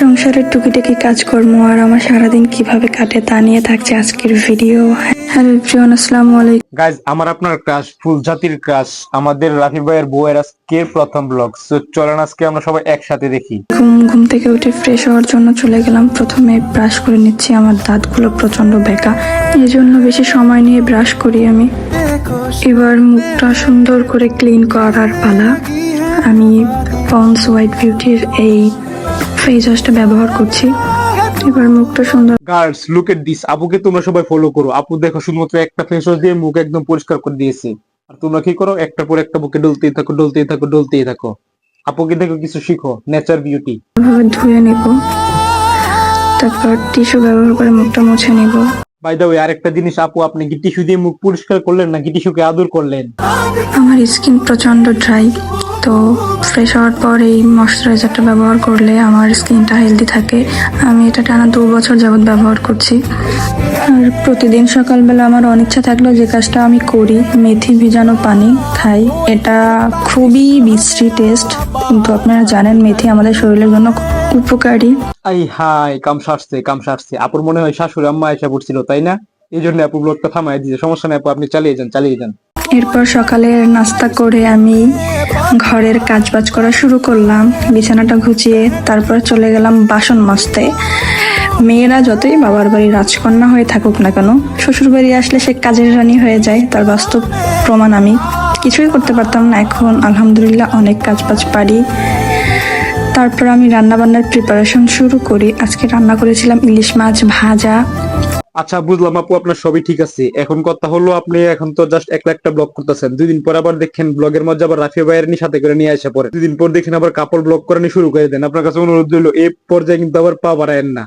সংসারের টুকিটাকি কাজকর্ম আর আমার সারাদিন কীভাবে কাটে তা নিয়ে থাকছে আজকের ভিডিও। হ্যালো এভরিওয়ান আসসালামু আলাইকুম। গাইজ আমার আপনার ক্রাশ ফুল জাতির ক্রাশ আমাদের রাফি ভাইয়ের বউয়ের আজকের প্রথম ব্লগ সো চলেন আজকে আমরা সবাই একসাথে দেখি। ঘুম ঘুম থেকে উঠে ফ্রেশ হওয়ার জন্য চলে গেলাম। প্রথমে ব্রাশ করে নিচ্ছি আমার দাঁতগুলো প্রচণ্ড বেঁকা। এই জন্য বেশি সময় নিয়ে ব্রাশ করি আমি। এবার মুখটা সুন্দর করে ক্লিন করার পালা। আমি পন্স হোয়াইট বিউটির এই ফেস ওয়াশটা ব্যবহার করছি। এবার মুখটা সুন্দর গার্লস লুক এট দিস আপুকে তোমরা সবাই ফলো করো। আপু দেখো শুধুমাত্র একটা ফেস ওয়াশ দিয়ে মুখ একদম পরিষ্কার করে দিয়েছে। আর তোমরা কি করো? একটা পর একটা বুকে ডলতেই থাকো ডলতেই থাকো ডলতেই থাকো। আপুকে দেখো কিছু শিখো। নেচার বিউটি ধুয়ে নেব। তারপর টিস্যু ব্যবহার করে মুখটা মুছে নেব। বাই দা ওয়ে আরেকটা জিনিস আপু আপনি কি টিস্যু দিয়ে মুখ পরিষ্কার করলেন নাকি টিস্যুকে আদর করলেন? আমার স্কিন প্রচণ্ড ড্রাই তো ফ্রেশ হওয়ার পর এই ময়শ্চারাইজারটা ব্যবহার করলে আমার স্কিনটা হেলদি থাকে। আমি এটা টানা দু বছর যাবত ব্যবহার করছি। আর প্রতিদিন সকালবেলা আমার অনিচ্ছা থাকলেও যে কাজটা আমি করি, মেথি ভিজানো পানি খাই। এটা খুবই বিশ্রী টেস্ট কিন্তু আপনারা জানেন, মেথি আমাদের শরীরের জন্য উপকারী। আই হাই কাম সারছে কাম সারছে। আপুর মনে হয় শাশুড়ি, আম্মা এসে পড়ছিল, তাই না? এই জন্য আপু ব্লগটা থামাই দিয়েছে। সমস্যা নেই আপু, আপনি চালিয়ে যান চালিয়ে যান। এরপর সকালে নাস্তা করে আমি ঘরের কাজবাজ করা শুরু করলাম। বিছানাটা ঘুচিয়ে তারপর চলে গেলাম বাসন মাজতে। মেয়েরা যতই বাবার বাড়ি রাজকন্যা হয়ে থাকুক না কেন, শ্বশুর বাড়ি আসলে সে কাজের রানী হয়ে যায়। তার বাস্তব প্রমাণ আমি কিছুই করতে পারতাম না। এখন আলহামদুলিল্লাহ অনেক কাজ বাজ পারি। তারপর আমি রান্নাবান্নার প্রিপারেশন শুরু করি। আজকে রান্না করেছিলাম ইলিশ মাছ ভাজা। আচ্ছা বুঝলাম আপু, আপনার সবই ঠিক আছে। এখন কথা হলো, আপনি এখন তো জাস্ট এক লাখটা ব্লগ করতেছেন। দুই দিন পর আবার দেখেন ব্লগের মধ্যে আবার রাফি ভাইয়ের সাথে করে নিয়ে আসে পরে। দুদিন পর দেখেন আবার কাপড় ব্লগ করানি শুরু করে দেন। আপনার কাছে অনুরোধ রইল এই পর্যায়ে কিন্তু আবার পা বাড়ায়েন না।